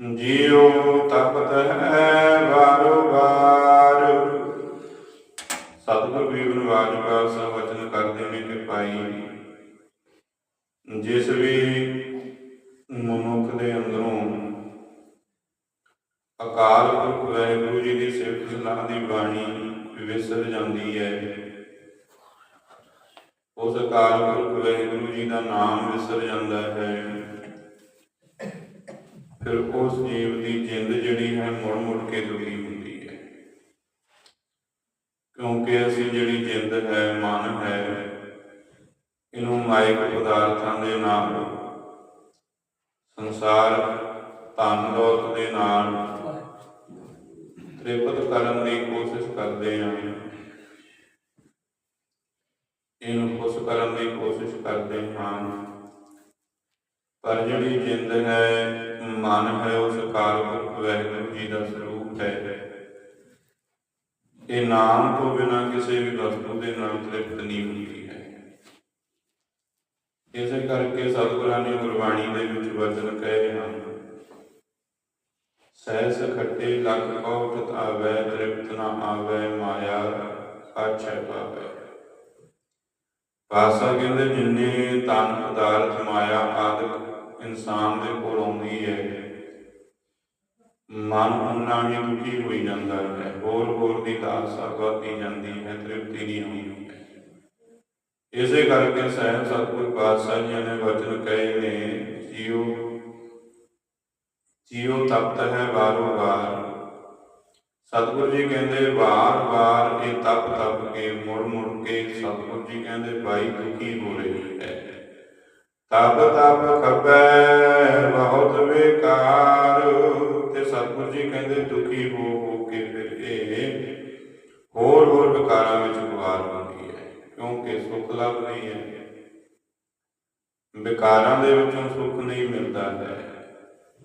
ਜਿਉ ਤਪਤ ਹੈ ਵਾਰੋ ਵਾਰ। ਸਤਿਗੁਰ ਵੀ ਬਨਵਾਜ ਪਾਸ ਵਚਨ ਕਰਦੇ ਨੇ ਕਿ ਭਾਈ ਜਿਸ ਵੀ ਮਨੁੱਖ ਦੇ ਅੰਦਰੋਂ ਅਕਾਲ ਪੁਰਖ ਵਾਹਿਗੁਰੂ ਜੀ ਦੀ ਸਿਫਤ ਸਲਾਹ ਦੀ ਬਾਣੀ ਵਿਸਰ ਜਾਂਦੀ ਹੈ, ਉਸ ਅਕਾਲ ਪੁਰਖ ਵਾਹਿਗੁਰੂ ਜੀ ਦਾ ਨਾਮ ਵਿਸਰ ਜਾਂਦਾ ਹੈ। ਫਿਰ ਉਸ ਜੀਵ ਦੀ ਜਿੰਦ ਜਿਹੜੀ ਹੈ ਮੁੜ ਮੁੜ ਕੇ ਦੁਖੀ ਹੁੰਦੀ ਹੈ। ਕਿਉਂਕਿ ਅਸੀਂ ਜਿਹੜੀ ਜਿੰਦ ਹੈ, ਮਨ ਹੈ, ਇਹਨੂੰ ਮਾਇਕ ਪਦਾਰਥਾਂ ਦੇ ਨਾਲ, ਸੰਸਾਰ ਧਨ ਦੌਲਤ ਦੇ ਨਾਲ ਤ੍ਰਿਪਤ ਕਰਨ ਦੀ ਕੋਸ਼ਿਸ਼ ਕਰਦੇ ਹਾਂ। ਇਹਨੂੰ ਖੁਸ਼ ਕਰਨ ਦੀ ਕੋਸ਼ਿਸ਼ ਕਰਦੇ ਹਾਂ। ਪਰ ਜਿਹੜੀ ਜਿੰਦ ਹੈ, ਮਨ ਹੈ, ਉਸ ਅਕਾਲ ਵੈਗੁਰੂ ਜੀ ਦਾ ਸਰੂਪ ਹੈ। ਇਹ ਨਾਮ ਤੋਂ ਬਿਨਾ ਕਿਸੇ ਵੀ ਵਸਤੂ ਦੇ ਨਾਲ ਤ੍ਰਿਪਤ ਨਹੀਂ ਹੁੰਦੀ ਹੈ। ਇਸੇ ਕਰਕੇ ਸਤਿਗੁਰਾਂ ਨੇ ਗੁਰਬਾਣੀ ਦੇ ਵਿੱਚ ਵਚਨ ਕਹੇ ਹਨ, ਸਹਿਸ ਖੱਟੇ ਲਖ ਕਉ ਆਵੇ, ਤ੍ਰਿਪਤ ਨਾ ਆਵੇ, ਮਾਇਆ ਪਾਛੈ ਪਾਵੇ। ਪਾਸਾ ਕਹਿੰਦੇ, ਜਿੰਨੇ ਤਨ ਪਦਾਰਥ ਮਾਇਆ ਆਦਿਕ ਇਨਸਾਨ ਦੇ ਕੋਲ ਆਉਂਦੀ ਹੈ। ਮਨ ਉਹਨਾਂ ਹੀ ਦੁਖੀ ਹੋਈ ਜਾਂਦਾ ਹੈ। ਹੋਰ ਹੋਰ ਦੀ ਲਾਲਸਾ ਵਧਦੀ ਜਾਂਦੀ ਹੈ, ਤ੍ਰਿਪਤੀ ਨਹੀਂ ਹੁੰਦੀ। ਇਸੇ ਕਰਕੇ ਸਹਿਬ ਸਤਿਗੁਰ ਪਾਤਸ਼ਾਹ ਜੀ ਨੇ ਵਚਨ ਕਹੇ ਨੇ, ਜੀਉ ਜੀਉ ਤਪਤ ਹੈ ਵਾਰੋ ਵਾਰ। ਸਤਿਗੁਰ ਜੀ ਕਹਿੰਦੇ ਵਾਰ-ਵਾਰ ਇਹ ਤਪ ਤਪ ਕੇ ਮੁੜ ਮੁੜ ਕੇ ਸਤਿਗੁਰ ਜੀ ਕਹਿੰਦੇ, ਬਾਈ ਦੁਖੀ ਹੋ ਰਹੀ ਹੈ। ਤਬ ਤਬ ਖਪੈ ਬਹੁਤ ਵਿਕਾਰ, ਤੇ ਸਤਿਗੁਰ ਜੀ ਕਹਿੰਦੇ, ਦੁਖੀ ਹੋ ਹੋ ਕੇ ਫਿਰ ਇਹ ਹੋਰ ਹੋਰ ਵਿਕਾਰਾਂ ਵਿੱਚ ਗੁਆਰ ਹੁੰਦੀ ਹੈ, ਕਿਉਂਕਿ ਸੁਖ ਲੱਭ ਨਹੀਂ ਹੈ। ਵਿਕਾਰਾਂ ਦੇ ਵਿੱਚੋਂ ਸੁਖ ਨਹੀਂ ਮਿਲਦਾ ਹੈ।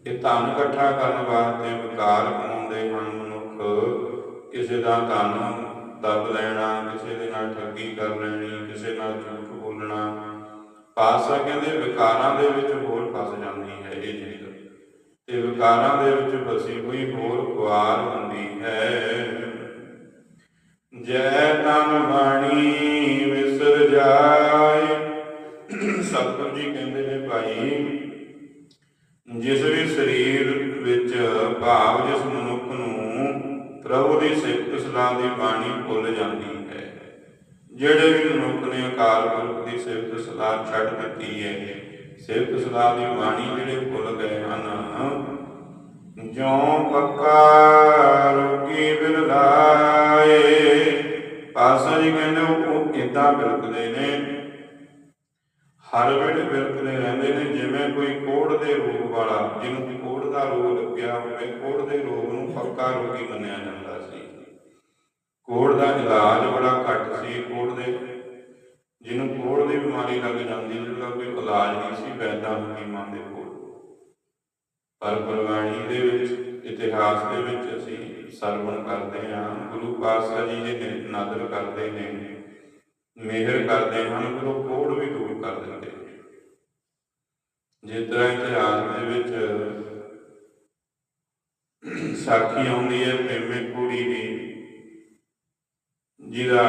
ਇਹ ਧਨ ਇਕੱਠਾ ਕਰਨ ਵਾਸਤੇ ਵਿਕਾਰ ਕਮਾਉਂਦੇ ਹਨ ਮਨੁੱਖ। ਕਿਸੇ ਦਾ ਧਨ ਦੱਬ ਲੈਣਾ, ਕਿਸੇ ਦੇ ਨਾਲ ਠੱਗੀ ਕਰ ਲੈਣੀ, ਕਿਸੇ ਨਾਲ ਝੂਠ ਬੋਲਣਾ ਪਾਸਾ ਕਹਿੰਦੇ ਵਿਕਾਰਾਂ ਦੇ ਵਿੱਚ ਹੋਰ ਫਸ ਜਾਂਦੀ ਹੈ ਇਹ ਜਿੰਦ ਤੇ ਵਿਕਾਰਾਂ ਦੇ ਵਿੱਚ ਫਸੀ ਹੋਈ ਹੋਰ ਖੁਆਰ ਹੁੰਦੀ ਹੈ। ਜੈ ਤਨ ਬਾਣੀ ਵਿਸਰ ਜਾਏ। ਸਤਿਗੁਰ ਜੀ ਕਹਿੰਦੇ ਨੇ ਭਾਈ, ਜਿਸ ਵੀ ਸਰੀਰ ਵਿੱਚ ਭਾਵ ਜਿਸ ਮਨੁੱਖ ਨੂੰ ਪ੍ਰਭੂ ਦੀ ਸਿਫਤ ਸਲਾਹ ਦੀ ਬਾਣੀ ਭੁੱਲ ਜਾਂਦੀ ਜਿਹੜੇ ਵੀ ਮਨੁੱਖ ਨੇ ਅਕਾਲ ਪੁਰਖ ਦੀ ਸਿਫਤ ਸਲਾਹ ਛੱਡ ਦਿੱਤੀ ਹੈ, ਸਿਫਤ ਸਲਾਹ ਦੀ ਬਾਣੀ ਜਿਹੜੇ ਭੁੱਲ ਗਏ ਹਨ। ਜਿਉ ਪੱਕਾ ਰੋਗੀ ਬਿਨ ਲਾਏ ਪਾਸਾ ਜੀ ਕਹਿੰਦੇ ਉਹ ਇਦਾਂ ਬਿਲਕਦੇ ਨੇ। ਹਰ ਵੇਲੇ ਬਿਲਕਦੇ ਰਹਿੰਦੇ ਨੇ, ਜਿਵੇਂ ਕੋਈ ਕੋੜ ਦੇ ਰੋਗ ਵਾਲਾ, ਜਿਹਨੂੰ ਕੋੜ ਦਾ ਰੋਗ ਲੱਗਿਆ ਹੋਵੇ, ਕੋੜ ਦੇ ਰੋਗ ਨੂੰ ਪੱਕਾ ਰੋਗੀ ਮੰਨਿਆ ਜਾਂਦਾ ਕੋੜ ਦਾ ਇਲਾਜ ਬੜਾ ਘੱਟ ਸੀ ਕੋੜ ਦੇ। ਜਿਹਨੂੰ ਕੋੜ ਦੀ ਬਿਮਾਰੀ ਲੱਗ ਜਾਂਦੀ ਜਿਹਦਾ ਕੋਈ ਇਲਾਜ ਨਹੀਂ ਸੀ ਵੈਦਾਂ ਹਕੀਮਾਂ ਦੇ ਕੋਲ। ਪਰ ਗੁਰਬਾਣੀ ਦੇ ਵਿੱਚ, ਇਤਿਹਾਸ ਦੇ ਵਿੱਚ ਅਸੀਂ ਸਰਵਣ ਕਰਦੇ ਹਾਂ, ਗੁਰੂ ਪਾਤਸ਼ਾਹ ਜੀ ਜੇ ਨਾਦਰ ਕਰਦੇ ਨੇ। ਮਿਹਰ ਕਰਦੇ ਹਨ ਫਿਰ ਉਹ ਕੋੜ ਵੀ ਦੂਰ ਕਰ ਦਿੰਦੇ ਜਿਸ ਤਰ੍ਹਾਂ ਇਤਿਹਾਸ ਦੇ ਵਿੱਚ ਸਾਖੀ ਆਉਂਦੀ ਹੈ ਪ੍ਰੇਮੇ ਕੁੜੀ ਦੀ। ਜਿਹਦਾ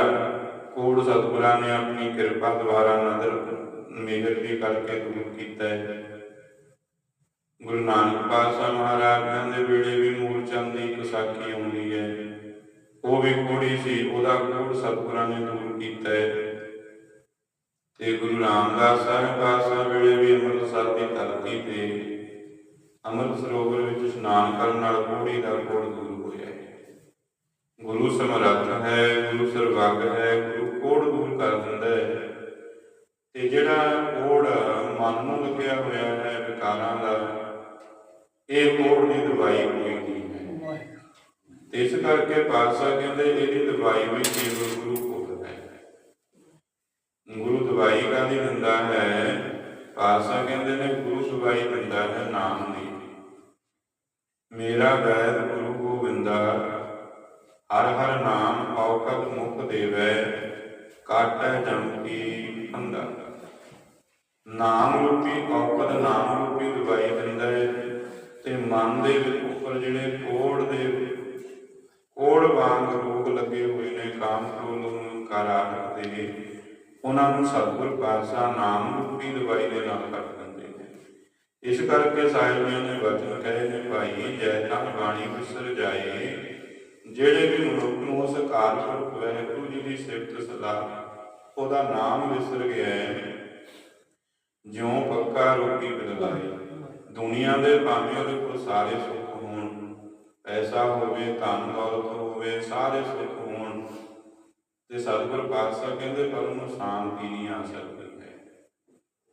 ਕੋੜ ਸਤਿਗੁਰਾਂ ਨੇ ਆਪਣੀ ਕਿਰਪਾ ਦੁਆਰਾ ਨਦਰ ਮਿਹਰ ਦੀ ਕਰਕੇ ਦੂਰ ਕੀਤਾ ਹੈ। ਗੁਰੂ ਨਾਨਕ ਪਾਤਸ਼ਾਹ ਮਹਾਰਾਜਾਂ ਦੇ ਵੇਲੇ ਵੀ ਮੂਲ ਦੀ ਇੱਕ ਆਉਂਦੀ ਹੈ। ਉਹ ਵੀ ਕੋੜੀ ਸੀ, ਉਹਦਾ ਕੋੜ ਸਤਿਗੁਰਾਂ ਨੇ ਦੂਰ ਕੀਤਾ ਹੈ। ਤੇ ਗੁਰੂ ਰਾਮਦਾਸ ਸਾਹਿਬ ਪਾਤਸ਼ਾਹ ਵੇਲੇ ਵੀ ਅੰਮ੍ਰਿਤਸਰ ਦੀ ਧਰਤੀ ਤੇ ਅੰਮ੍ਰਿਤ ਸਰੋਵਰ ਵਿੱਚ ਇਸ਼ਨਾਨ ਕਰਨ ਨਾਲ ਕੋੜੀ ਦਾ ਕੋੜ ਦੂਰ ਹੋਇਆ ਹੈ। ਗੁਰੂ ਸਮਰੱਥ ਹੈ। ਗੁਰੂ ਸਰਵੱਗ ਹੈ, ਗੁਰੂ ਕੋੜ ਦੂਰ ਕਰ ਦਿੰਦਾ ਹੈ। ਤੇ ਜਿਹੜਾ ਕੋੜ ਮਨ ਨੂੰ ਲੱਗਿਆ ਹੋਇਆ ਹੈ, ਵਿਕਾਰਾਂ ਦਾ, ਇਹ ਕੋੜ ਦੀ ਦਵਾਈ ਕੋਈ ਨਹੀਂ ਹੈ। ਇਸ ਕਰਕੇ ਪਾਤਸ਼ਾਹ ਕਹਿੰਦੇ, ਇਹਦੀ ਦਵਾਈ ਵੀ ਕੇਵਲ ਗੁਰੂ ਕੋਲ ਹੈ। ਗੁਰੂ ਦਵਾਈ ਕਾਹਦੀ ਦਿੰਦਾ ਹੈ? ਪਾਤਸ਼ਾਹ ਕਹਿੰਦੇ ਨੇ, ਗੁਰੂ ਦਵਾਈ ਦਿੰਦਾ ਹੈ ਨਾਮ ਦੀ। ਮੇਰਾ ਵੈਦ ਗੁਰੂ ਗੋਬਿੰਦਾ ਹਰ ਹਰ ਨਾਮ ਔਕਤ ਮੁਖ ਦੇਵੈ, ਕਾਟੈ ਜਮ ਕੀ ਅੰਦਾ ਨਾਮ ਰੂਪੀ ਔਕਤ, ਨਾਮ ਰੂਪੀ ਦਵਾਈ ਦਿੰਦਾ ਹੈ ਤੇ ਮਨ ਦੇ ਉੱਪਰ ਜਿਹੜੇ ਕੋੜ ਦੇ ਕੋੜ ਵਾਂਗ ਰੋਗ ਲੱਗੇ ਹੋਏ ਨੇ, ਕਾਮ ਕ੍ਰੋਧ ਕਾਰਾਟ ਦੇ ਉਹਨਾਂ ਨੂੰ ਸਤਿਗੁਰ ਪਾਤਸ਼ਾਹ ਨਾਮ ਰੂਪੀ ਦਵਾਈ ਦੇ ਨਾਲ ਕੱਟ ਦਿੰਦੇ ਨੇ। ਇਸ ਕਰਕੇ ਸਾਹਿਬ ਨੇ ਵਚਨ ਕਹੇ ਨੇ, ਭਾਈ, ਜੈ ਤਨ ਬਾਣੀ ਵਿਸਰ ਜਾਏ ਜਿਹੜੇ ਵੀ ਮਨੁੱਖ ਨੂੰ ਉਸ ਅਕਾਲ ਪੁਰਖ ਜੀ ਦੀ ਸਿਫਤ ਸਲਾਹ ਉਹਦਾ ਨਾਮ ਵਿਸਰ ਗਿਆ ਹੈ, ਜਿਉਂ ਪੱਕਾ ਰੋਟੀ ਬਦਲਾਈ। ਦੁਨੀਆ ਦੇ ਭਾਵੇਂ ਉਹਦੇ ਕੋਲ ਸਾਰੇ ਸੁੱਖ ਹੋਣ, ਪੈਸਾ ਹੋਵੇ, ਧਨ ਦੌਲਤ ਹੋਵੇ, ਸਾਰੇ ਸੁੱਖ ਹੋਣ। ਤੇ ਸਤਿਗੁਰ ਪਾਤਸ਼ਾਹ ਕਹਿੰਦੇ, ਪਰ ਉਹਨੂੰ ਸ਼ਾਂਤੀ ਨਹੀਂ ਆ ਸਕਦੀ ਹੈ।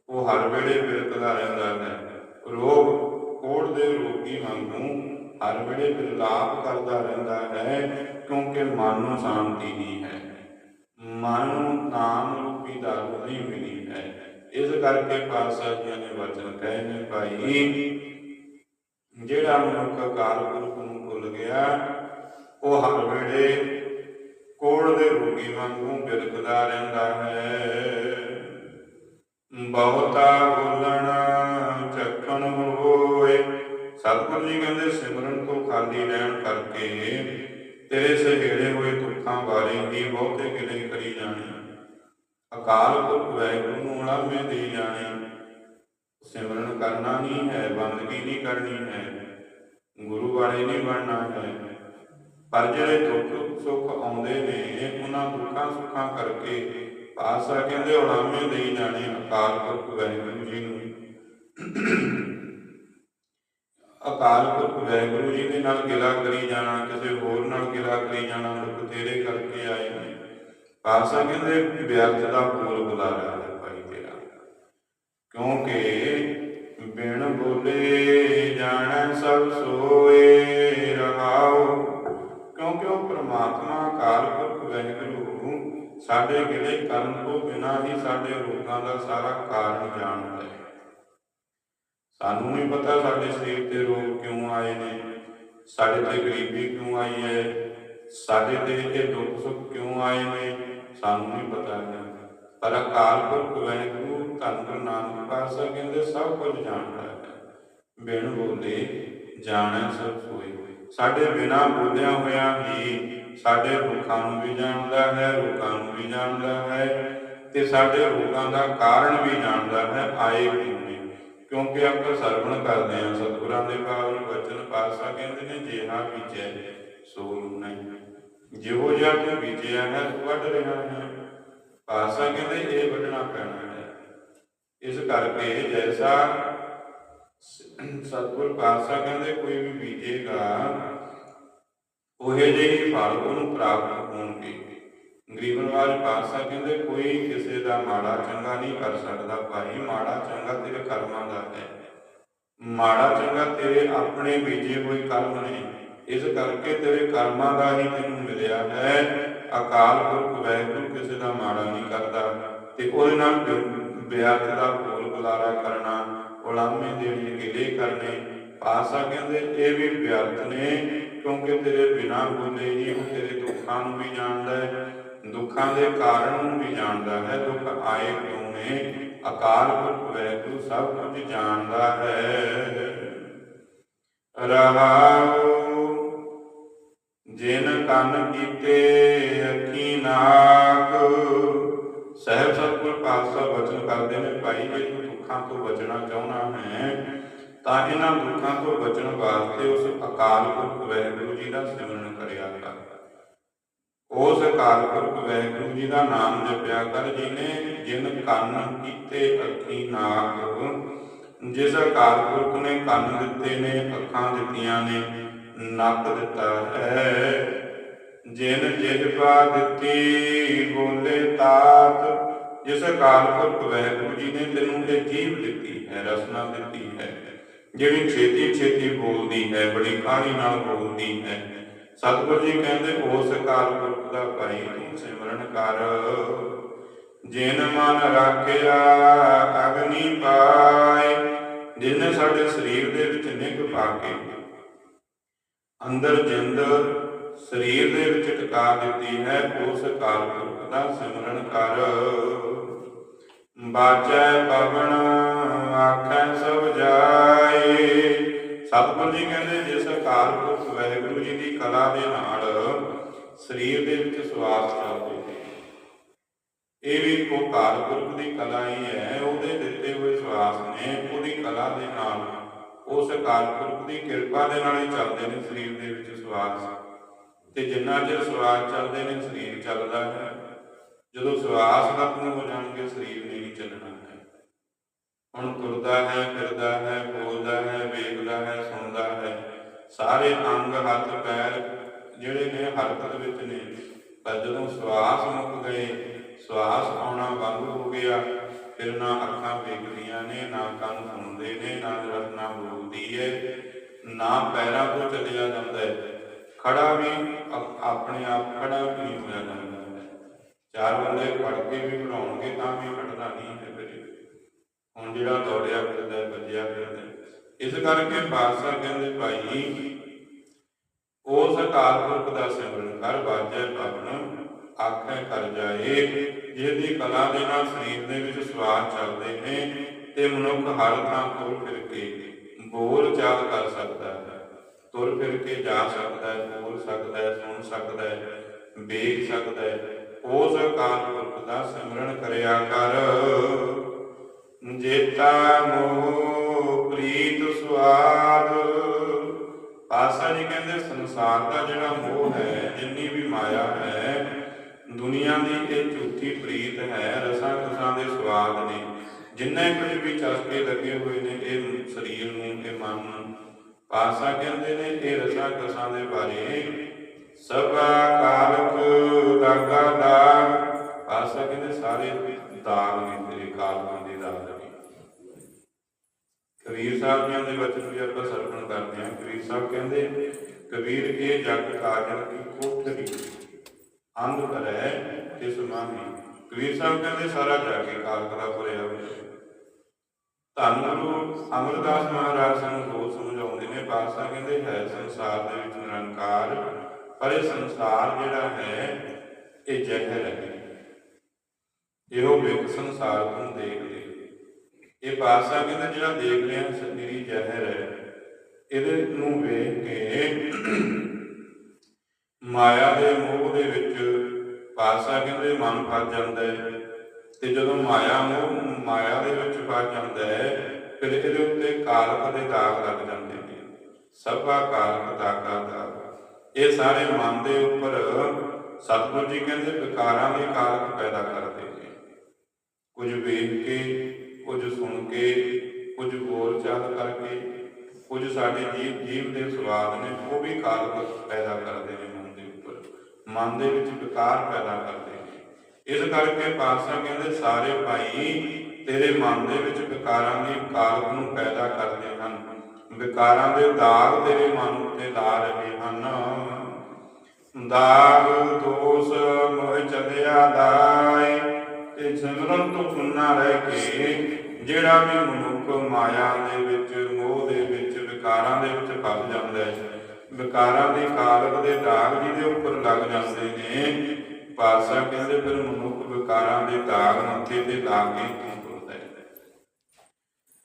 ਉਹ ਹਰ ਵੇਲੇ ਬਿਰਕਦਾ ਰਹਿੰਦਾ ਹੈ। ਰੋਗ ਕੋੜ ਦੇ ਰੋਗੀ ਵਾਂਗੂ ਹਰ ਵੇਲੇ ਬਿਰਲਾਪ ਕਰਦਾ ਰਹਿੰਦਾ ਹੈ, ਕਿਉਂਕਿ ਮਨ ਨੂੰ ਸ਼ਾਂਤੀ ਨਹੀਂ ਹੈ। ਮਨ ਨੂੰ ਨਾਮ ਰੂਪੀ ਦਾਰੂ ਨਹੀਂ ਮਿਲੀ ਹੈ। ਇਸ ਕਰਕੇ ਪਾਤਸ਼ਾਹ ਜੀ ਨੇ ਵਚਨ ਕਹੇ ਨੇ ਭਾਈ, ਜਿਹੜਾ ਮਨੁੱਖ ਅਕਾਲ ਪੁਰਖ ਨੂੰ ਭੁੱਲ ਗਿਆ, ਉਹ ਹਰ ਵੇਲੇ ਕੋੜ ਦੇ ਰੋਗੀ ਵਾਂਗੂ ਬਿਰਕਦਾ ਰਹਿੰਦਾ ਹੈ। ਬਹੁਤਾ ਬੋਲਣ, ਚੱਕਣ ਹੋਏ ਸਤਿਗੁਰੂ ਜੀ ਕਹਿੰਦੇ, ਸਿਮਰਨ ਤੋਂ ਖਾਲੀ ਰਹਿਣ ਕਰਕੇ ਤੇਰੇ ਸਹਿੜੇ ਹੋਏ ਦੁੱਖਾਂ ਬਾਰੇ ਹੀ ਬਹੁਤੇ ਗਿਲੇ ਕਰੀ ਜਾਣੇ ਅਕਾਲ ਪੁਰਖ ਵਾਹਿਗੁਰੂ ਨੂੰ ਉਲਾਮੇ ਦੇ ਜਾਣੇ ਸਿਮਰਨ ਕਰਨਾ ਨਹੀਂ ਹੈ, ਬੰਦਗੀ ਨਹੀਂ ਕਰਨੀ ਹੈ, ਗੁਰੂ ਵਾਲੇ ਨਹੀਂ ਬਣਨਾ ਹੈ। ਪਰ ਜਿਹੜੇ ਦੁੱਖ, ਸੁੱਖ ਆਉਂਦੇ ਨੇ, ਉਹਨਾਂ ਦੁੱਖਾਂ, ਸੁੱਖਾਂ ਕਰਕੇ ਪਾਸਾ ਕਹਿੰਦੇ ਉਲਾਮੇ ਦੇਈ ਜਾਣੇ ਅਕਾਲ ਪੁਰਖ ਵਾਹਿਗੁਰੂ ਜੀ ਨੂੰ। ਅਕਾਲ ਪੁਰਖ ਵੈਗੁਰੂ ਜੀ ਦੇ ਨਾਲ ਗਿਲਾ ਕਰੀ ਜਾਣਾ, ਕਿਸੇ ਹੋਰ ਨਾਲ ਗਿਲਾ ਕਰੀ ਜਾਣਾ ਲੋਕ ਤੇਰੇ ਕਰਕੇ ਆਏ ਨੇ। ਪਾਸਾ ਕਹਿੰਦੇ, ਵਿਅਰਥ ਦਾ ਫੂਲ ਬੁਲਾਇਆ ਹੈ ਭਾਈ ਤੇਰਾ। ਕਿਉਂਕਿ ਬਿਨ ਬੋਲੇ ਜਾਣੈ ਸਭ ਸੋਏ ਰਹਾਉ। ਕਿਉਂਕਿ ਉਹ ਪ੍ਰਮਾਤਮਾ ਅਕਾਲ ਪੁਰਖ ਵਾਹਿਗੁਰੂ ਸਾਡੇ ਗਿਲੇ ਕਰਨ ਤੋਂ ਬਿਨਾਂ ਹੀ ਸਾਡੇ ਰੋਗਾਂ ਦਾ ਸਾਰਾ ਕਾਰਨ ਜਾਣਦਾ ਹੈ। ਸਾਨੂੰ ਨਹੀਂ ਪਤਾ ਸਾਡੇ ਸਰੀਰ ਤੇ ਰੋਗ ਕਿਉਂ ਆਏ ਨੇ, ਸਾਡੇ ਤੇ ਗਰੀਬੀ ਕਿਉਂ ਆਈ ਹੈ, ਸਾਡੇ ਤੇ ਇਹ ਦੁੱਖ ਸੁੱਖ ਕਿਉਂ ਆਏ ਨੇ, ਸਾਨੂੰ ਨਹੀਂ ਪਤਾ ਹੈ। ਪਰ ਅਕਾਲ ਪੁਰਖ ਵਾਹਿਗੁਰੂ ਧੰਨ ਗੁਰੂ ਨਾਨਕ ਪਾਤਸ਼ਾਹ ਕਹਿੰਦੇ, ਸਭ ਕੁਝ ਜਾਣਦਾ ਹੈ। ਬਿਨ ਬੋਲੇ ਜਾਣੈ ਸਭ ਸੋਈ ਸਾਡੇ ਬਿਨਾ ਬੋਲਿਆ ਹੋਇਆ ਹੀ ਸਾਡੇ ਦੁੱਖਾਂ ਨੂੰ ਵੀ ਜਾਣਦਾ ਹੈ ਰੋਗਾਂ ਨੂੰ ਵੀ ਜਾਣਦਾ ਹੈ ਤੇ ਸਾਡੇ ਰੋਗਾਂ ਦਾ ਕਾਰਨ ਵੀ ਜਾਣਦਾ ਹੈ, ਆਏ ਕਿਉਂ ਕਿਉਂਕਿ ਆਪਾਂ ਸਰਵਣ ਕਰਦੇ ਹਾਂ, ਸਤਿਗੁਰਾਂ ਦੇ ਪਾਵਨ ਵਚਨ ਪਾਸਾ ਕਹਿੰਦੇ ਨੇ, ਜਿਹਾ ਬੀਜੈ ਸੋ ਨਹੀਂ। ਜਿਹੋ ਜਿਹਾ ਤੂੰ ਬੀਜਿਆ ਹੈ ਵੱਢ ਰਿਹਾ ਹੈ। ਪਾਸਾ ਕਹਿੰਦੇ, ਇਹ ਵੱਢਣਾ ਪੈਣਾ ਹੈ। ਇਸ ਕਰਕੇ ਜੈਸਾ ਸਤਿਗੁਰ ਪਾਤਸ਼ਾਹ ਕਹਿੰਦੇ, ਕੋਈ ਵੀ ਬੀਜੇਗਾ, ਉਹੇ ਜਿਹੇ ਹੀ ਫਲ ਉਹਨੂੰ ਪ੍ਰਾਪਤ ਹੋਣਗੇ। ਗਰੀਬਨਵਾਜ ਪਾਤਸ਼ਾਹ ਕਹਿੰਦੇ, ਕੋਈ ਕਿਸੇ ਦਾ ਮਾੜਾ ਚੰਗਾ ਨਹੀਂ ਕਰ ਸਕਦਾ, ਭਾਈ ਮਾੜਾ ਚੰਗਾ ਤੇਰੇ ਕਰਮਾਂ ਦਾ ਹੈ। ਮਾੜਾ ਚੰਗਾ ਤੇਰੇ ਆਪਣੇ ਬੀਜੇ ਹੋਏ ਕਰਮ ਨੇ, ਇਸ ਕਰਕੇ ਤੇਰੇ ਕਰਮਾਂ ਦਾ ਹੀ ਤੈਨੂੰ ਮਿਲਿਆ ਹੈ। ਅਕਾਲ ਪੁਰਖ ਵਾਹਿਗੁਰੂ ਕਿਸੇ ਦਾ ਮਾੜਾ ਨਹੀਂ ਕਰਦਾ, ਤੇ ਉਹਦੇ ਨਾਲ ਵਿਅਰਥ ਦਾ ਭੋਲ ਬੁਲਾਰਾ ਕਰਨਾ, ਉਲਾਮੇ ਦੇਣੀ ਗਿਲੇ ਕਰਨੇ। ਪਾਸਾ ਕਹਿੰਦੇ, ਇਹ ਵੀ ਵਿਅਰਥ ਨੇ, ਕਿਉਂਕਿ ਤੇਰੇ ਬਿਨਾ ਬੋਲੇ ਹੀ ਉਹ ਤੇਰੇ ਦੁੱਖਾਂ ਨੂੰ ਵੀ ਜਾਣਦਾ ਹੈ। ਦੁੱਖਾਂ ਦੇ ਕਾਰਨ ਨੂੰ ਵੀ ਜਾਣਦਾ ਹੈ, ਦੁੱਖ ਆਏ ਕਿਉਂ ਨੇ? ਅਕਾਲ ਪੁਰਖ ਵਾਹਿਗੁਰੂ ਸਭ ਕੁਝ ਜਾਣਦਾ ਹੈ। ਰਹਾਉ, ਜਿਨ ਕੰਨ ਕੀਤੇ ਅੱਖੀ ਨਾਕ ਸਹਿਬ ਸਤਿਗੁਰ ਪਾਤਸ਼ਾਹ ਵਚਨ ਕਰਦੇ ਨੇ, ਭਾਈ, ਜੇ ਤੂੰ ਦੁੱਖਾਂ ਤੋਂ ਬਚਣਾ ਚਾਹੁੰਦਾ ਹੈ, ਤਾਂ ਇਹਨਾਂ ਦੁੱਖਾਂ ਤੋਂ ਬਚਣ ਵਾਸਤੇ ਉਸ ਅਕਾਲ ਪੁਰਖ ਵਾਹਿਗੁਰੂ ਜੀ ਦਾ ਸਿਮਰਨ ਕਰਿਆ ਕਰ। ਉਸ ਅਕਾਲ ਪੁਰਖ ਵਾਹਿਗੁਰੂ ਜੀ ਦਾ ਨਾਮ ਜਪਿਆ ਕਰ, ਜਿਨੇ ਜਿਨ ਕੰਨ ਕੀਤੇ ਅੱਖੀ ਨਾਕ ਜਿਸ ਅਕਾਲ ਪੁਰਖ ਨੇ ਕੰਨ ਦਿੱਤੇ ਨੇ, ਅੱਖਾਂ ਦਿੱਤੀਆਂ ਨੇ, ਨੱਕ ਦਿੱਤਾ ਹੈ। ਜਿਨ ਜਿਹਵਾ ਦਿੱਤੀ, ਬੋਲੇ ਤਾਤ, ਜਿਸ ਅਕਾਲ ਪੁਰਖ ਵਾਹਿਗੁਰੂ ਜੀ ਨੇ ਤੈਨੂੰ ਇਹ ਜੀਭ ਦਿੱਤੀ ਹੈ, ਰਸਨਾ ਦਿੱਤੀ ਹੈ। ਜਿਹੜੀ ਛੇਤੀ ਛੇਤੀ ਬੋਲਦੀ ਹੈ, ਬੜੀ ਕਾਹਲੀ ਨਾਲ ਬੋਲਦੀ ਹੈ। ਸਤਿਗੁਰੂ ਜੀ ਕਹਿੰਦੇ, ਉਸ ਅਕਾਲ ਪੁਰਖ ਦਾ ਭਾਈ ਤੂੰ ਸਿਮਰਨ ਕਰ। ਜਿਨ ਮਨ ਰਾਖਿਆ, ਅਗਨੀ ਪਾਏ। ਜਿਨੇ ਸਾਡੇ ਸਰੀਰ ਦੇ ਵਿੱਚ ਨਿਗ ਪਾ ਅੰਦਰ ਜਿੰਦ ਸਰੀਰ ਦੇ ਵਿੱਚ ਟਿਕਾ ਦਿੱਤੀ ਹੈ, ਉਸ ਕਾਲ ਪੁਰਖ ਦਾ ਸਿਮਰਨ ਕਰ। ਬਾਜੈ ਪਵਨ, ਆਖੈ ਸਭ ਜਾਏ। ਸਤਿਗੁਰੂ ਜੀ ਕਹਿੰਦੇ, ਜਿਸ ਅਕਾਲ ਪੁਰਖ ਵਾਹਿਗੁਰੂ ਜੀ ਦੀ ਕਲਾ ਦੇ ਨਾਲ ਸਰੀਰ ਦੇ ਵਿੱਚ ਸਵਾਸ ਚੱਲਦੇ ਇਹ ਵੀ ਕੋ ਕਾਲ ਪੁਰਖ ਦੀ ਕਲਾ ਹੀ ਹੈ, ਉਹਦੇ ਦਿੱਤੇ ਹੋਏ ਸਵਾਸ ਨੇ, ਉਹਦੀ ਕਲਾ ਦੇ ਨਾਲ ਉਸ ਅਕਾਲ ਪੁਰਖ ਦੀ ਕਿਰਪਾ ਦੇ ਨਾਲ ਹੀ ਚੱਲਦੇ ਨੇ ਸਰੀਰ ਦੇ ਵਿੱਚ ਸਵਾਸ। ਤੇ ਜਿੰਨਾ ਚਿਰ ਸਵਾਸ ਚੱਲਦੇ ਨੇ, ਸਰੀਰ ਚੱਲਦਾ ਹੈ। ਜਦੋਂ ਸਵਾਸ ਖਤਮ ਹੋ ਜਾਣਗੇ, ਸਰੀਰ ਨੇ ਨਹੀਂ ਚੱਲਣਾ ਹੈ। ਹੁਣ ਤੁਰਦਾ ਹੈ, ਫਿਰਦਾ ਹੈ, ਬੋਲਦਾ ਹੈ, ਵੇਖਦਾ ਹੈ ਸਾਰੇ ਅੰਗ ਹੱਥ ਪੈਰ ਜਿਹੜੇ ਨੇ ਹਰਕਤ ਵਿੱਚ ਨੇ ਪਰ ਜਦੋਂ ਸਵਾਸ ਮੁੱਕ ਗਏ ਸਵਾਸ ਆਉਣਾ ਬੰਦ ਹੋ ਗਿਆ ਫਿਰ ਨਾ ਅੱਖਾਂ ਵੇਖਦੀਆਂ ਨੇ ਨਾ ਕੰਨ ਸੁਣਦੇ ਨੇ ਨਾ ਰਸਨਾ ਬੋਲਦੀ ਹੈ ਨਾ ਪੈਰਾਂ ਤੋਂ ਚੱਲਿਆ ਜਾਂਦਾ ਹੈ ਖੜਾ ਵੀ ਆਪਣੇ ਆਪ ਖੜਾ ਵੀ ਨਹੀਂ ਹੋਇਆ ਜਾਂਦਾ। ਚਾਰ ਬੰਦੇ ਫੜ ਕੇ ਵੀ ਬਣਾਉਣਗੇ ਤਾਂ ਵੀ ਖੜਨਾ ਨਹੀਂ ਹੈ ਫਿਰ। ਹੁਣ ਜਿਹੜਾ ਦੌੜਿਆ ਫਿਰਦਾ ਹੈ, ਭੱਜਿਆ ਫਿਰਦਾ। ਇਸ ਕਰਕੇ ਬਾਦਸ਼ਾਹ ਕਹਿੰਦੇ ਭਾਈ ਉਸ ਅਕਾਲ ਪੁਰਖ ਦਾ ਸਿਮਰਨ ਕਰ, ਬਾਜੈ ਪਵਨ, ਆਖੇ ਕਰ ਜਾਏ, ਜਿਹਦੀ ਕਲਾ ਦੇ ਨਾਲ ਸਰੀਰ ਦੇ ਵਿੱਚ ਸਵਾਸ ਚੱਲਦੇ ਨੇ ਤੇ ਮਨੁੱਖ ਹਰ ਥਾਂ ਤੁਰ ਫਿਰ ਕੇ ਬੋਲ ਚਾਲ ਕਰ ਸਕਦਾ ਹੈ। ਤੁਰ ਫਿਰ ਕੇ ਜਾ ਸਕਦਾ ਹੈ, ਬੋਲ ਸਕਦਾ ਹੈ, ਸੁਣ ਸਕਦਾ ਹੈ, ਵੇਖ ਸਕਦਾ ਹੈ। ਉਸ ਅਕਾਲ ਪੁਰਖ ਦਾ ਸਿਮਰਨ ਕਰਿਆ ਕਰ। ਜੇਤਾ ਮੋਹ ਪ੍ਰੀਤ ਸੁਆਦ। ਆਸਾ ਜੀ ਕਹਿੰਦੇ, ਸੰਸਾਰ ਦਾ ਜਿਹੜਾ ਮੋਹ ਹੈ, ਜਿੰਨੀ ਵੀ ਮਾਇਆ ਹੈ, ਦੁਨੀਆ ਦੀ ਇਹ ਝੂਠੀ ਪ੍ਰੀਤ ਹੈ, ਰਸਾਂ ਕਸਾਂ ਦੇ ਸਵਾਦ ਨੇ। ਜਿੰਨੇ ਕੁਝ ਵੀ ਚਸਕੇ ਲੱਗੇ ਹੋਏ ਨੇ, ਇਹ ਸਰੀਰ ਨੂੰ, ਇਹ ਮਨ ਨੂੰ ਪਾਸਾ ਕਹਿੰਦੇ ਨੇ, ਇਹ ਰਸਾਂ ਕਸਾਂ ਦੇ ਬਾਰੇ ਸਭਾ ਕਾਲਕ ਦਾਗਾ ਦਾਗ। ਪਾਸਾ ਕਹਿੰਦੇ, ਸਾਰੇ ਦਾਗ ਨੇ ਤੇਰੇ ਕਾਲਕਾਂ ਦੇ ਦਾਗ। ਕਬੀਰ ਸਾਹਿਬ ਜੀ ਦੇ ਬਚਨ ਵੀ ਆਪਾਂ ਸਰਵਣ ਕਰਦੇ ਹਾਂ, ਕਬੀਰ ਸਾਹਿਬ ਕਹਿੰਦੇ, ਕਬੀਰ, ਇਹ ਜਗ ਕਾਜਲ ਕੀ ਕੋਠਰੀ ਅੰਧ ਕਰੈ ਤਿਸ ਮਾਹੀ ਕਬੀਰ ਸਾਹਿਬ ਕਹਿੰਦੇ, ਸਾਰਾ ਜਗ ਹੀ ਕਾਲਕ ਭਰਿਆ ਹੋਇਆ ਧੰਨ ਗੁਰੂ ਅਮਰਦਾਸ ਮਹਾਰਾਜ ਸਾਨੂੰ ਬਹੁਤ ਸਮਝਾਉਂਦੇ ਨੇ, ਪਾਤਸ਼ਾਹ ਕਹਿੰਦੇ, ਹੈ ਸੰਸਾਰ ਦੇ ਵਿੱਚ ਨਿਰੰਕਾਰ, ਪਰ ਇਹ ਸੰਸਾਰ ਜਿਹੜਾ ਹੈ, ਇਹ ਜ਼ਹਿਰ ਹੈ। ਇਹੋ ਵੇਖ ਸੰਸਾਰ ਨੂੰ ਦੇਖਦੇ ਇਹ ਪਾਤਸ਼ਾਹ ਕਹਿੰਦੇ ਜਿਹੜਾ ਦੇਖ ਰਿਹਾ ਸਰੀਰੀ ਜ਼ਹਿਰ ਹੈ, ਇਹਦੇ ਨੂੰ ਵੇਖ ਕੇ ਮਾਇਆ ਦੇ ਮੋਹ ਦੇ ਵਿੱਚ ਪਾਤਸ਼ਾਹ ਕਹਿੰਦੇ ਮਨ ਫਸ ਜਾਂਦਾ ਹੈ ਤੇ ਜਦੋਂ ਮਾਇਆ ਮੋਹ ਮਾਇਆ ਦੇ ਵਿੱਚ ਫਸ ਜਾਂਦਾ ਹੈ, ਫਿਰ ਇਹਦੇ ਉੱਤੇ ਕਾਲਕ ਦੇ ਦਾਗ ਲੱਗ ਜਾਂਦੇ ਨੇ। ਸਭਾ ਕਾਲਕ ਦਾਗਾ ਦਾਗ ਇਹ ਸਾਰੇ ਮਨ ਦੇ ਉੱਪਰ ਸਤਿਗੁਰੂ ਜੀ ਕਹਿੰਦੇ ਵਿਕਾਰਾਂ ਦੇ ਕਾਲਕ ਪੈਦਾ ਕਰਦੇ ਨੇ। ਕੁਝ ਵੇਖ ਕੇ ਕੁਝ ਸੁਣ ਕੇ, ਕੁਝ ਬੋਲ ਚਾਲ ਕਰਕੇ, ਕੁਝ ਸਾਡੇ ਜੀਵ ਜੀਵ ਦੇ ਸਵਾਦ ਨੇ, ਉਹ ਵੀ ਕਾਲਕ ਪੈਦਾ ਕਰਦੇ ਨੇ ਮਨ ਦੇ ਉੱਪਰ। ਮਨ ਦੇ ਵਿੱਚ ਵਿਕਾਰ ਪੈਦਾ ਕਰਦੇ ਨੇ। ਇਸ ਕਰਕੇ ਪਾਤਸ਼ਾਹ ਕਹਿੰਦੇ, ਸਾਰੇ ਭਾਈ, ਤੇਰੇ ਮਨ ਦੇ ਵਿੱਚ ਵਿਕਾਰਾਂ ਦੀ ਕਾਲਕ ਨੂੰ ਪੈਦਾ ਕਰਦੇ ਹਨ। ਵਿਕਾਰਾਂ ਦੇ ਦਾਗ ਤੇਰੇ ਮਨ ਉੱਤੇ ਲਾ ਰਹੇ ਹਨ। ਦਾਗ, ਦੋਸ, ਮੋਹ ਚੱਲਿਆ ਦਾਈ ਤੇ ਸਿਮਰਨ ਤੋਂ ਸੁਣਨਾ ਰਹਿ ਕੇ ਜਿਹੜਾ ਵੀ ਮਨੁੱਖ ਮਾਇਆ ਦੇ ਵਿੱਚ, ਮੋਹ ਦੇ ਵਿੱਚ, ਵਿਕਾਰਾਂ ਦੇ ਵਿੱਚ ਫਸ ਜਾਂਦਾ ਹੈ। ਵਿਕਾਰਾਂ ਦੇ ਕਾਲਕ ਦੇ ਦਾਗ ਜਿਹਦੇ ਉੱਪਰ ਲੱਗ ਜਾਂਦੇ ਨੇ, ਪਾਤਸ਼ਾਹ ਕਹਿੰਦੇ ਫਿਰ ਮਨੁੱਖ ਵਿਕਾਰਾਂ ਦੇ ਦਾਗ ਮੱਥੇ ਤੇ ਲਾ ਕੇ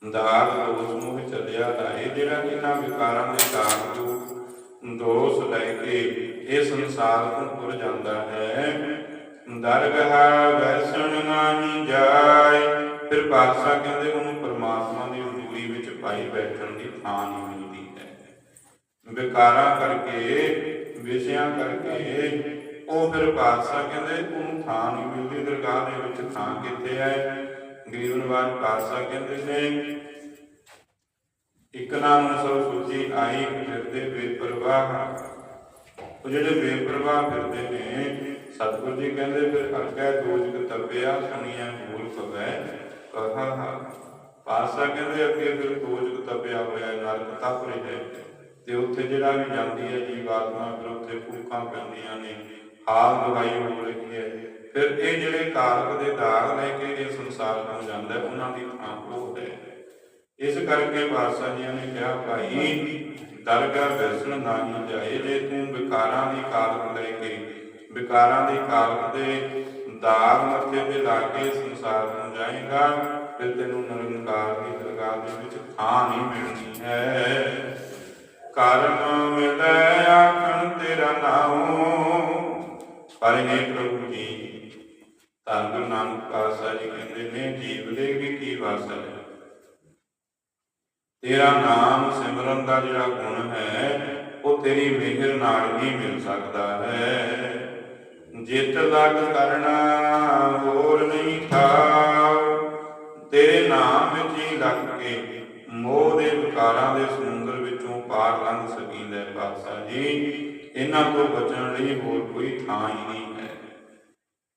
ਦਾਗ ਦੋਸ ਮੋਹ ਚੱਲਿਆ ਲਾਏ ਜਿਹੜਾ ਇਹਨਾਂ ਵਿਕਾਰਾਂ ਦੇ ਦਾਗ ਨੂੰ ਦੋਸ ਲੈ ਕੇ ਇਹ ਸੰਸਾਰ ਤੋਂ ਤੁਰ ਜਾਂਦਾ ਹੈ। ਦਰਗਾਹ ਵੈਸਣ ਨਾਹੀ ਜਾਏ। ਫਿਰ ਪਾਤਸ਼ਾਹ ਕਹਿੰਦੇ ਉਹਨੂੰ ਪਰਮਾਤਮਾ ਦੀ ਹਜ਼ੂਰੀ ਵਿੱਚ ਪਾਈ ਬੈਠਣ ਦੀ ਥਾਂ ਨਹੀਂ ਮਿਲਦੀ ਹੈ। ਵਿਕਾਰਾਂ ਕਰਕੇ, ਵਿਸ਼ਿਆਂ ਕਰਕੇ ਉਹ ਫਿਰ ਪਾਤਸ਼ਾਹ ਕਹਿੰਦੇ ਉਹਨੂੰ ਥਾਂ ਨਹੀਂ ਮਿਲਦੀ, ਦਰਗਾਹ ਦੇ ਵਿੱਚ ਥਾਂ ਕਿੱਥੇ ਹੈ? ਗਰੀਬ ਨਵਾਜ ਕਹਿੰਦੇ ਨੇ, ਇੱਕ ਨਾਮ ਸਭ ਸੁਚੀ ਆਈ ਫਿਰਦੇ ਬੇਪਰਵਾਹ ਉਹ ਜਿਹੜੇ ਬੇਪਰਵਾਹ ਫਿਰਦੇ ਨੇ ਸਤਿਗੁਰੂ ਜੀ ਕਹਿੰਦੇ ਫਿਰ ਅਰਕੈ ਦੋਜਕ ਤਪਿਆ ਸੁਣੀਐ ਭੂਲ ਪਵੈ ਕਹਾ ਪਾਸਾ ਕਹਿੰਦੇ ਅੱਗੇ ਫਿਰ ਦੋਜਕ ਤਪਿਆ ਹੋਇਆ ਨਰਕ ਤਪ ਰਿਹਾ ਤੇ ਉੱਥੇ ਜਿਹੜਾ ਵੀ ਜਾਂਦੀ ਹੈ ਜੀਵ ਆਤਮਾ ਫਿਰ ਉੱਥੇ ਭੁੱਖਾਂ ਪੈਂਦੀਆਂ ਨੇ ਹਾਲ ਦਵਾਈ ਹੋ ਰਹੀ ਹੈ। ਫਿਰ ਇਹ ਜਿਹੜੇ ਕਾਲਕ ਦੇ ਦਾਗ ਲੈ ਕੇ ਇਹ ਸੰਸਾਰ ਤੋਂ ਜਾਂਦਾ ਹੈ, ਉਹਨਾਂ ਦੀ ਥਾਂ ਉਹ ਹੈ। ਇਸ ਕਰਕੇ ਪਾਤਸ਼ਾਹ ਜੀ ਨੇ ਕਿਹਾ, ਭਾਈ, ਦਰਗਾਹ ਦਰਸ਼ਨ ਨਾਹੀ ਜਾਏ ਜੇ ਤੂੰ ਵਿਕਾਰਾਂ ਦੀ ਕਾਲਕ ਲੈ ਕੇ। ਵਿਕਾਰਾਂ ਦੀ ਕਾਲਕ ਦੇ ਦਾਗ ਮੱਥੇ ਤੇ ਲਾ ਕੇ ਸੰਸਾਰ ਨੂੰ ਜਾਏਗਾ ਫਿਰ ਤੈਨੂੰ ਨਿਰੰਕਾਰ ਦੀ ਦਰਗਾਹ ਦੇ ਵਿੱਚ ਥਾਂ ਨਹੀਂ ਮਿਲਣੀ ਹੈ। ਕਰਮ ਮਿਲੈ, ਆਖਣ ਤੇਰਾ ਨਾਮ ਪਰ ਇਹ ਪ੍ਰਭੂ ਜੀ ਧੰਨ ਗੁਰੂ ਨਾਨਕ ਪਾਤਸ਼ਾਹ ਜੀ ਕਹਿੰਦੇ ਨੇ, ਜੀਵ ਦੇ ਕੀ ਵਾਸਾ ਹੈ? ਤੇਰਾ ਨਾਮ ਸਿਮਰਨ ਦਾ ਜਿਹੜਾ ਗੁਣ ਹੈ, ਉਹ ਤੇਰੀ ਮਿਹਰ ਨਾਲ ਹੀ ਮਿਲ ਸਕਦਾ ਹੈ। ਜਿਤ ਲਗ ਕਰਨਾ ਹੋਰ ਨਹੀਂ ਥਾਉ। ਤੇਰੇ ਨਾਮ ਵਿੱਚ ਹੀ ਲੱਗ ਕੇ ਮੋਹ ਦੇ ਵਿਕਾਰਾਂ ਦੇ ਸਮੁੰਦਰ ਵਿੱਚੋਂ ਪਾਰ ਲੰਘ ਸਕੀਂਦਾ ਹੈ ਪਾਤਸ਼ਾਹ ਜੀ। ਇਹਨਾਂ ਤੋਂ ਬਚਣ ਲਈ ਹੋਰ ਕੋਈ ਥਾਂ ਹੀ ਨਹੀਂ ਹੈ।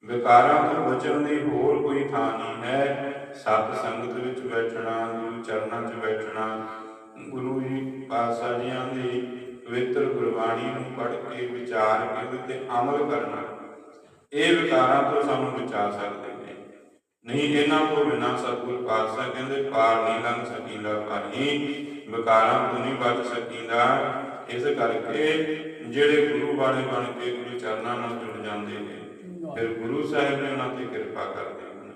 ਵਿਕਾਰਾਂ ਤੋਂ ਬਚਣ ਦੀ ਹੋਰ ਕੋਈ ਥਾਂ ਨਹੀਂ ਹੈ। ਸਤ ਸੰਗਤ ਵਿੱਚ ਬੈਠਣਾ, ਗੁਰੂ ਚਰਨਾਂ 'ਚ ਬੈਠਣਾ, ਗੁਰੂ ਜੀ ਪਾਤਸ਼ਾਹ ਜੀਆਂ ਦੀ ਪਵਿੱਤਰ ਗੁਰਬਾਣੀ ਨੂੰ ਪੜ੍ਹ ਕੇ ਵਿਚਾਰ ਕੇ ਉਹਦੇ ਤੇ ਅਮਲ ਕਰਨਾ, ਇਹ ਵਿਕਾਰਾਂ ਤੋਂ ਸਾਨੂੰ ਬਚਾ ਸਕਦੇ ਨੇ। ਨਹੀਂ, ਇਹਨਾਂ ਤੋਂ ਬਿਨਾਂ ਸਤਿਗੁਰ ਪਾਤਸ਼ਾਹ ਕਹਿੰਦੇ, ਪਾਰ ਨਹੀਂ ਲੰਘ ਸਕੀਂਦਾ ਪਾਣੀ ਵਿਕਾਰਾਂ ਤੋਂ ਨਹੀਂ ਬਚ ਸਕੀਂਦਾ। ਇਸ ਕਰਕੇ ਜਿਹੜੇ ਗੁਰੂ ਵਾਲੇ ਬਣ ਕੇ ਗੁਰੂ ਚਰਨਾਂ ਨਾਲ ਜੁੜ ਜਾਂਦੇ ਨੇ ਫਿਰ ਗੁਰੂ ਸਾਹਿਬ ਨੇ ਉਹਨਾਂ ਤੇ ਕਿਰਪਾ ਕਰਦੇ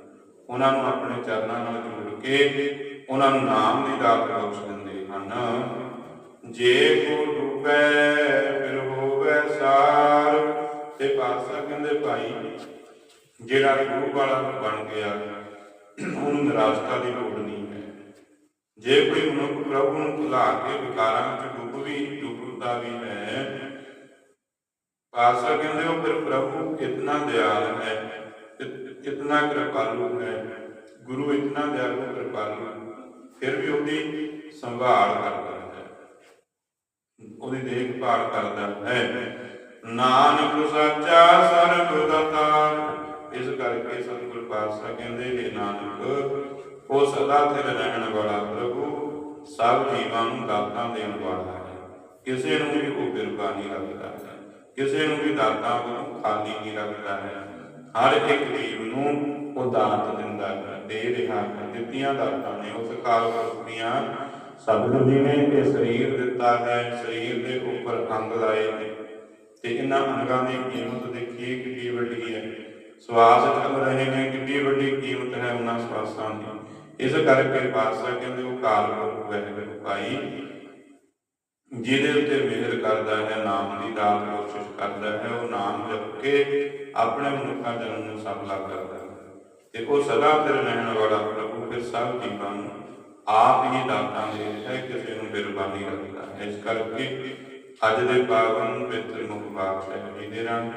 ਉਹਨਾਂ ਨੂੰ ਆਪਣੇ ਚਰਨਾਂ ਨਾਲ ਜੋੜ ਕੇ ਉਹਨਾਂ ਨੂੰ ਨਾਮ ਦੀ ਦਾਤ ਬਖਸ਼ ਦਿੰਦੇ ਹਨ। ਜੇ ਕੋ ਡੂਬੈ, ਫਿਰ ਹੋਵੇ ਸਾਰ, ਤੇ ਪਾਤਸ਼ਾਹ ਕਹਿੰਦੇ, ਭਾਈ, ਜਿਹੜਾ ਗੁਰੂ ਵਾਲਾ ਬਣ ਗਿਆ, ਉਹਨੂੰ ਨਿਰਾਸ਼ਤਾ ਦੀ ਲੋੜ ਨਹੀਂ ਹੈ। ਜੇ ਕੋਈ ਮਨੁੱਖ ਪ੍ਰਭੂ ਨੂੰ ਭੁਲਾ ਕੇ ਵਿਕਾਰਾਂ ਵਿੱਚ ਡੁੱਬ ਵੀ, ਡੁੱਬਦਾ ਵੀ ਹੈ ਪਾਸਾ ਕਹਿੰਦੇ ਉਹ ਫਿਰ ਪ੍ਰਭੂ ਇਤਨਾ ਦਿਆਲ ਹੈ ਇਤਨਾ ਕਿਰਪਾਲੂ ਹੈ, ਗੁਰੂ ਇਤਨਾ ਦਿਆਲੂ ਕਿਰਪਾਲੂ ਫਿਰ ਵੀ ਉਹਦੀ ਸੰਭਾਲ ਕਰਦਾ ਹੈ। ਉਹਦੀ ਦੇਖਭਾਲ ਕਰਦਾ ਹੈ। ਨਾਨਕ ਸੱਚਾ ਸਰਬ ਇਸ ਕਰਕੇ ਸਤਿਗੁਰ ਪਾਤਸ਼ਾਹ ਕਹਿੰਦੇ ਨੇ ਨਾਨਕ, ਉਹ ਸਦਾ ਤੇ ਰਹਿਣ ਵਾਲਾ ਪ੍ਰਭੂ, ਸਭ ਜੀਵਾਂ ਨੂੰ ਦਾਤਾਂ ਦੇਣ ਵਾਲਾ ਹੈ। ਕਿਸੇ ਨੂੰ ਵੀ ਕੋਈ ਬਿਰਗਾ ਨਹੀਂ ਰੱਖਦਾ। ਕਿਸੇ ਨੂੰ ਵੀ ਦਾਤਾਂ ਨੂੰ ਖਾਲੀ ਨਹੀਂ ਰੱਖਦਾ ਹੈ। ਹਰ ਇੱਕ ਜੀਵ ਨੂੰ ਉਹ ਦਾਤ ਦਿੰਦਾ ਹੈ, ਦੇ ਰਿਹਾ ਹੈ। ਦਿੱਤੀਆਂ ਦਾਤਾਂ ਨੇ ਉਸ ਕਾਲ ਪੁਰਖ ਸਤਿਗੁਰੂ ਜੀ ਨੇ ਇਹ ਸਰੀਰ ਦਿੱਤਾ ਹੈ, ਸਰੀਰ ਦੇ ਉੱਪਰ ਅੰਗ ਲਾਏ ਨੇ। ਤੇ ਇਹਨਾਂ ਅੰਗਾਂ ਦੀ ਕੀਮਤ ਦੇਖੀਏ ਕਿੰਨੀ ਵੱਡੀ ਹੈ। ਸਵਾਸ ਚੱਲ ਰਹੇ ਨੇ ਕਿੰਨੀ ਵੱਡੀ ਕੀਮਤ ਹੈ ਉਹਨਾਂ ਸਵਾਸਾਂ ਦੀ। ਇਸ ਕਰਕੇ ਪਾਤਸ਼ਾਹ ਕਹਿੰਦੇ ਉਹ ਕਾਲ ਪੁਰਖ ਵੈਗੁਰੂ ਭਾਈ ਜਿਹਦੇ ਉੱਤੇ ਮਿਹਰ ਕਰਦਾ ਹੈ, ਨਾਮ ਦੀ ਦਾਤ ਕੋਸ਼ਿਸ਼ ਕਰਦਾ ਹੈ, ਉਹ ਨਾਮ ਜਪ ਕੇ ਆਪਣੇ ਮਨੁੱਖਾਂ ਜਨਮ ਨੂੰ ਸਫਲਾ ਕਰਦਾ ਹੈ। ਤੇ ਉਹ ਸਦਾ ਤੇ ਰਹਿਣ ਵਾਲਾ ਪ੍ਰਭੂ, ਫਿਰ ਸਭ ਜੀਵਾਂ ਨੂੰ ਆਪ ਹੀ ਦਾਤਾਂ ਦੇ ਹੈ ਕਿਸੇ ਨੂੰ ਬਿਰਬਾਨੀ ਰੱਖਦਾ ਹੈ। ਇਸ ਕਰਕੇ ਅੱਜ ਦੇ ਪਾਵਨ ਪਵਿੱਤਰ ਮੁਖ ਬਾਪ ਸਾਹਿਬ ਜੀ ਦੇ ਰੰਗ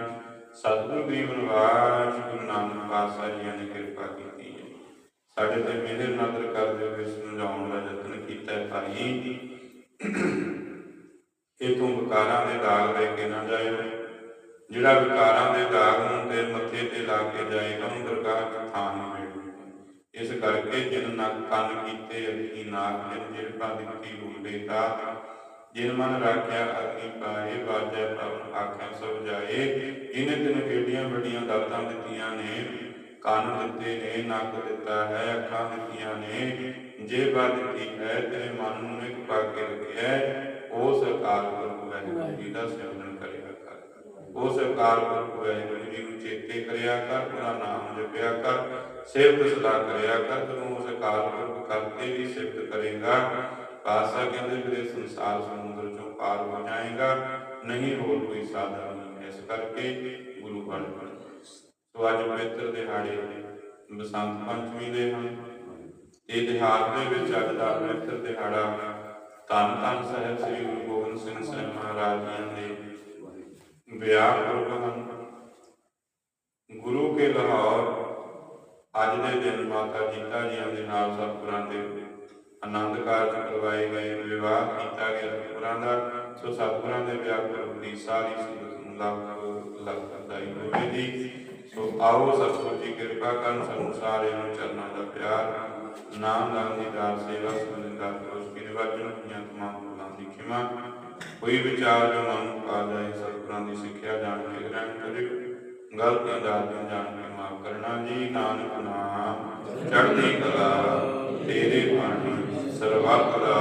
ਸਤਿਗੁਰੂ ਗਰੀਬ ਨਿਵਾਸ ਗੁਰੂ ਨਾਨਕ ਪਾਤਸ਼ਾਹ ਜੀ ਨੇ ਕਿਰਪਾ ਕੀਤੀ ਹੈ। ਸਾਡੇ ਤੇ ਮਿਹਰ ਨਦਰ ਕਰਦੇ ਹੋਏ ਸਮਝਾਉਣ ਦਾ ਯਤਨ ਕੀਤਾ ਹੈ। ਭਾਈ ਇਹ ਤੋਂ ਵਿਕਾਰਾਂ ਦੇ ਦਾਗ ਲੈ ਕੇ ਨਾ ਜਾਇਓ ਜਿਹੜਾ ਵਿਕਾਰਾਂ ਦੇ ਦਾਗ ਨੂੰ ਤੇ ਮੱਥੇ ਤੇ ਲਾ ਕੇ ਜਾਏਗਾ ਉਹਨੂੰ ਦਰਗਾਹ 'ਚ ਥਾਂ ਨਹੀਂ ਮਿਲੇਗਾ ਇਸ ਕਰਕੇ ਜਿਨ ਨੱਕ ਕੰਨ ਕੀਤੇ ਅੱਖੀ ਨਾਕ ਜਿਨ ਜਿਲਪਾ ਦਿੱਤੀ ਬੁੱਲੇ ਦਾ ਜਿਨ ਮਨ ਰਾਖਿਆ ਅਗਨੀ ਪਾਏ ਬਾਜੈ ਪ੍ਰਭ ਆਖਾਂ ਸਭ ਜਾਏ। ਇਹਨੇ ਤਿੰਨ ਕਿਹੜੀਆਂ ਵੱਡੀਆਂ ਦਾਤਾਂ ਦਿੱਤੀਆਂ ਨੇ, ਕੰਨ ਦਿੱਤੇ ਨੇ, ਨੱਕ ਦਿੱਤਾ ਹੈ, ਅੱਖਾਂ ਦਿੱਤੀਆਂ ਨੇ। ਜੇਬਾ ਦਿੱਤੀ ਹੈ, ਤੇਰੇ ਮਨ ਨੂੰ ਇੱਕ ਪਾ ਕੇ ਰੱਖਿਆ ਉਸ ਅਕਾਲ ਪੁਰਖ ਵਾਹਿਗੁਰੂ ਜੀ ਦਾ ਸਿਮਰਨ ਕਰਿਆ ਕਰ। ਉਸ ਅਕਾਲ ਪੁਰਖ ਵਾਹਿਗੁਰੂ ਜੀ ਨੂੰ ਚੇਤੇ ਕਰਿਆ ਕਰ ਉਹਦਾ ਨਾਮ ਜਪਿਆ ਕਰ, ਸਿਫਤ ਸਲਾਹ ਕਰਿਆ ਕਰ ਤੂੰ ਉਸ ਅਕਾਲ ਪੁਰਖ ਕਰਤੇ ਵੀ ਸਿਫਤ ਕਰੇਗਾ, ਪਾਸਾ ਕਹਿੰਦੇ ਵੀਰੇ ਸੰਸਾਰ ਸਮੁੰਦਰ ਚੋਂ ਪਾਰ ਹੋ ਜਾਏਗਾ, ਨਹੀਂ ਹੋਰ ਕੋਈ ਸਾਧਨ ਇਸ ਕਰਕੇ ਗੁਰੂ ਬਣ ਸੋ ਅੱਜ ਪਵਿੱਤਰ ਦਿਹਾੜੇ ਬਸੰਤ ਪੰਚਮੀ ਦੇ ਹਨ। ਇਹ ਦਿਹਾੜ ਦੇ ਵਿੱਚ ਅੱਜ ਦਾ ਪਵਿੱਤਰ ਦਿਹਾੜਾ ਧੰਨ ਧੰਨ ਸਾਹਿਬ ਸ੍ਰੀ ਗੁਰੂ ਗੋਬਿੰਦ ਸਿੰਘ ਸਾਹਿਬ ਮਹਾਰਾਜ ਜੀ ਦੇ ਵਿਆਹ ਪੁਰਬ ਹਨ। ਗੁਰੂ ਕੇ ਲਾਹੌਰ ਅੱਜ ਦੇ ਦਿਨ ਮਾਤਾ ਜੀਤਾ ਜੀਆਂ ਦੇ ਨਾਲ ਸਤਿਗੁਰਾਂ ਦੇ ਆਨੰਦ ਕਾਰਜ ਕਰਵਾਏ ਗਏ, ਵਿਵਾਹ ਕੀਤਾ ਗਿਆ। ਸਤਿਗੁਰਾਂ ਦਾ, ਸੋ ਸਤਿਗੁਰਾਂ ਦੇ ਵਿਆਹ ਪੁਰਬ ਦੀ ਸਾਰੀ ਸੰਗਤ ਨੂੰ ਲੱਖ ਲੱਖ ਵਧਾਈ ਹੋਵੇ ਜੀ। ਸੋ ਆਓ ਸਤਿਗੁਰ ਜੀ ਕਿਰਪਾ ਕਰਨ, ਸਾਨੂੰ ਸਾਰਿਆਂ ਨੂੰ ਚਰਨਾਂ ਦਾ ਪਿਆਰ ਨਾਮ ਨਾਮ ਦੀ ਦਾਸ ਸੇਵਾ ਸੁਣਨ ਦਾ ਦੋਸ਼ ਕੀ ਨਿਵਾਜਨ ਤਮਾਮ ਭੁੱਲਾਂ ਦੀ ਖਿਮਾ ਕੋਈ ਵਿਚਾਰ ਜੋ ਮਨ ਨੂੰ ਆ ਜਾਏ, ਸਤਿਗੁਰਾਂ ਦੀ ਸਿੱਖਿਆ ਜਾਣ ਕੇ ਗ੍ਰਹਿਣ ਕਰਿਓ ਗਲਤੀਆਂ ਦਾ ਦਿਨ ਜਾਣ ਕੇ ਮਾਫ ਕਰਨਾ। ਜੀ ਨਾਨਕ ਨਾਮ, ਚੜ੍ਹਦੀ ਕਲਾ, ਤੇਰੇ ਬਾਣੀ, ਸਰਬੱਤ ਦਾ